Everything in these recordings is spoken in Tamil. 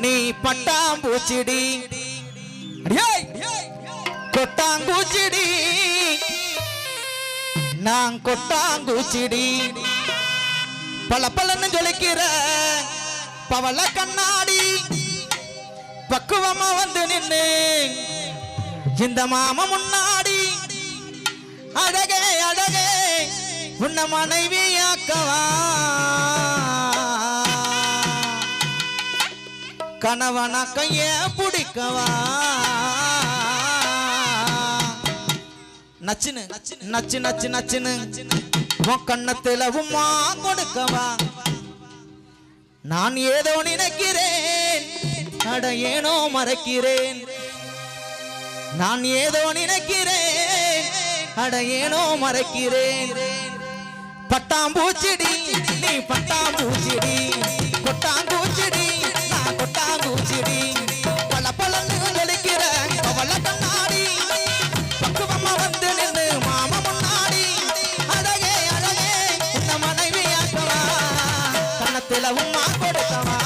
நீ பட்டாம்பூச்சிடி. அடியே! கொட்டாங்கூச்சிடி நான் கொட்டாங்கூச்சிடி பல பலன்னு ஜொலிக்கிற பவள கண்ணாடி. பக்குவமா வந்து நின்னு இந்த மாமா முன்னாடி. அழகே அழகே உன்ன மனைவியாக்கவா? கணவன ஏன் பிடிக்கவா? நச்சுன்னு நச்சு நச்சு நச்சுன்னு உன் கண்ணத்தில் உமா கொடுக்கவா? நான் ஏதோ நினைக்கிறேன் அட ஏனோ மறைக்கிறேன். நான் ஏதோ நினைக்கிறேன் அட ஏனோ மறைக்கிறேன். பட்டாம்பூச்சிடி நீ பட்டாம்பூச்சிடி. திலவும் கொடுத்தவா?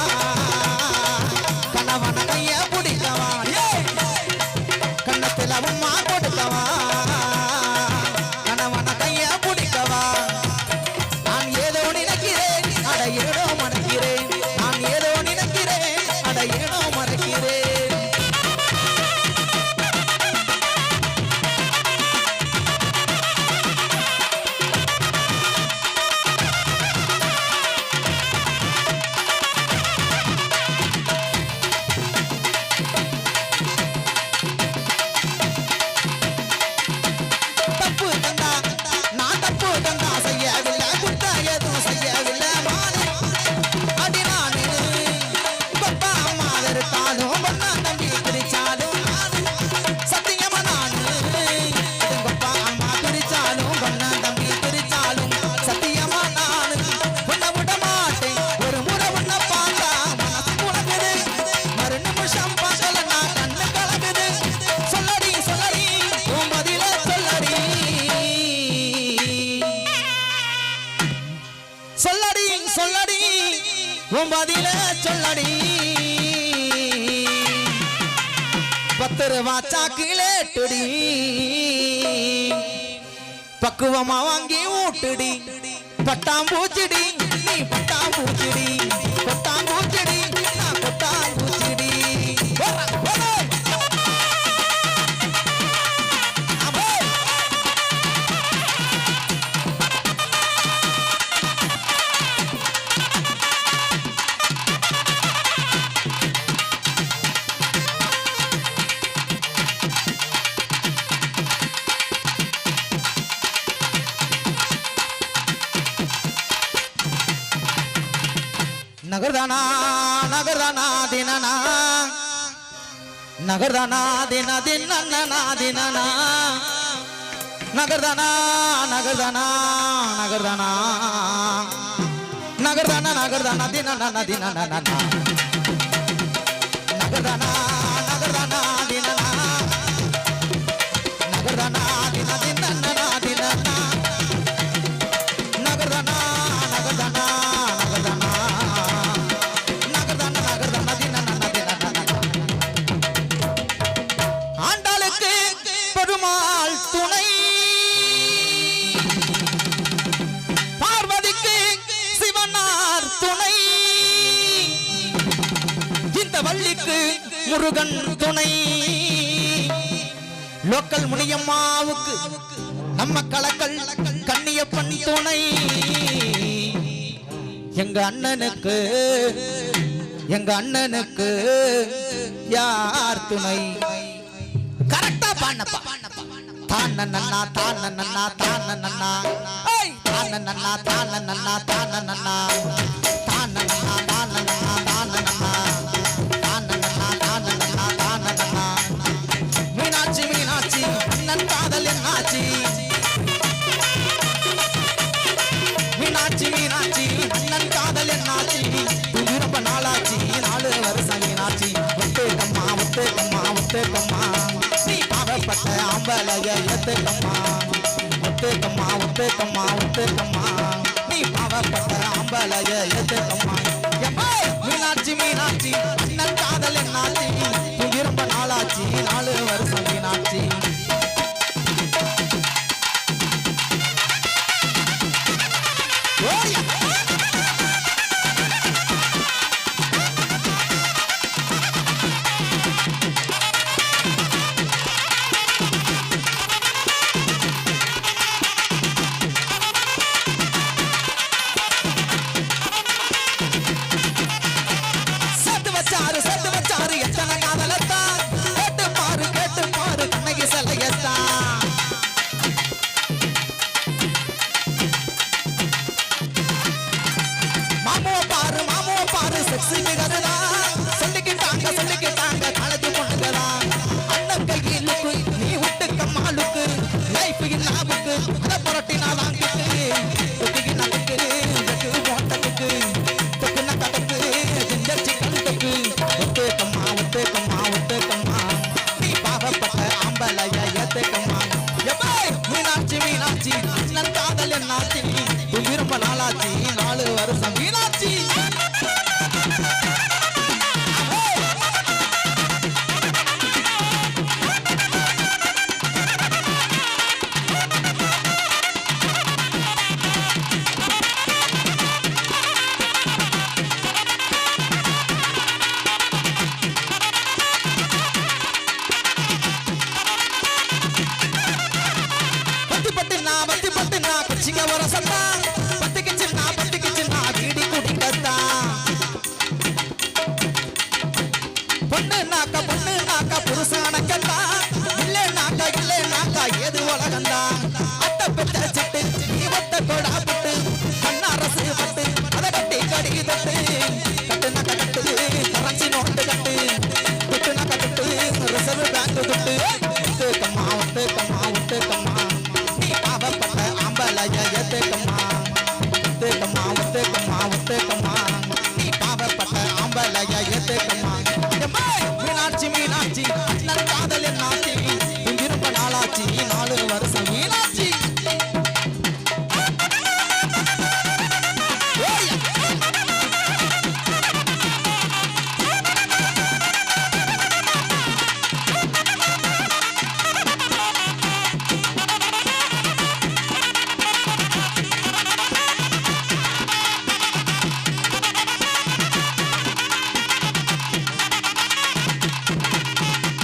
சொல்லடி சொல்லடி உன் பதில சொல்லடி. பத்து ரூபா சாக்கிலேட்டுடி பக்குவமா வாங்கி ஊட்டுடி. பட்டாம்பூச்சிடி நீ பட்டாம்பூச்சிடி. பட்டா நகர்தானா நகர்தானா தினனா? நகர்தானா தின தின்னா தினனா? நகர்தானா நகர்தானா நகர்தானா? நகர்தானா நகர்தானா தினனா தினனா நகர்தானா? நகர்தானா தினனா? இந்த முருகன் துணை. லோக்கல் முனியம்மாவுக்கு நம்ம கலக்கல் கண்ணியப்பன் துணை. எங்க அண்ணனுக்கு எங்க அண்ணனுக்கு யார் துணை? கரெக்டா பாண்டப்பா தான நன்னா தான நன்னா தான நன்னா. ஏய் தான நன்னா தான நன்னா தான நன்னா. தான நன்னா தான நன்னா ஆம்பளைய ஏத்துக்கம்மா ஒத்துக்கம்மா ஒத்துக்கம்மா ஒத்துக்கம்மா நீ பாவப்பட்ட ஆம்பளைய ஏத்துக்கம்மா மீனாட்சி மீனாட்சி கண்ணாத்தி ரொம்ப நாளாத்தி சிங்க வர சத்தா. பத்துக்கு சின்னா பத்துக்கு சின்னா வீடி கூட்டி கத்தா. பொண்ணு நாக்கா பொண்ணு நாக்கா புருஷான கத்தா. இல்லை நாக்கா இல்லை நாக்கா ஏது உலகந்தா. அட்ட பெற்ற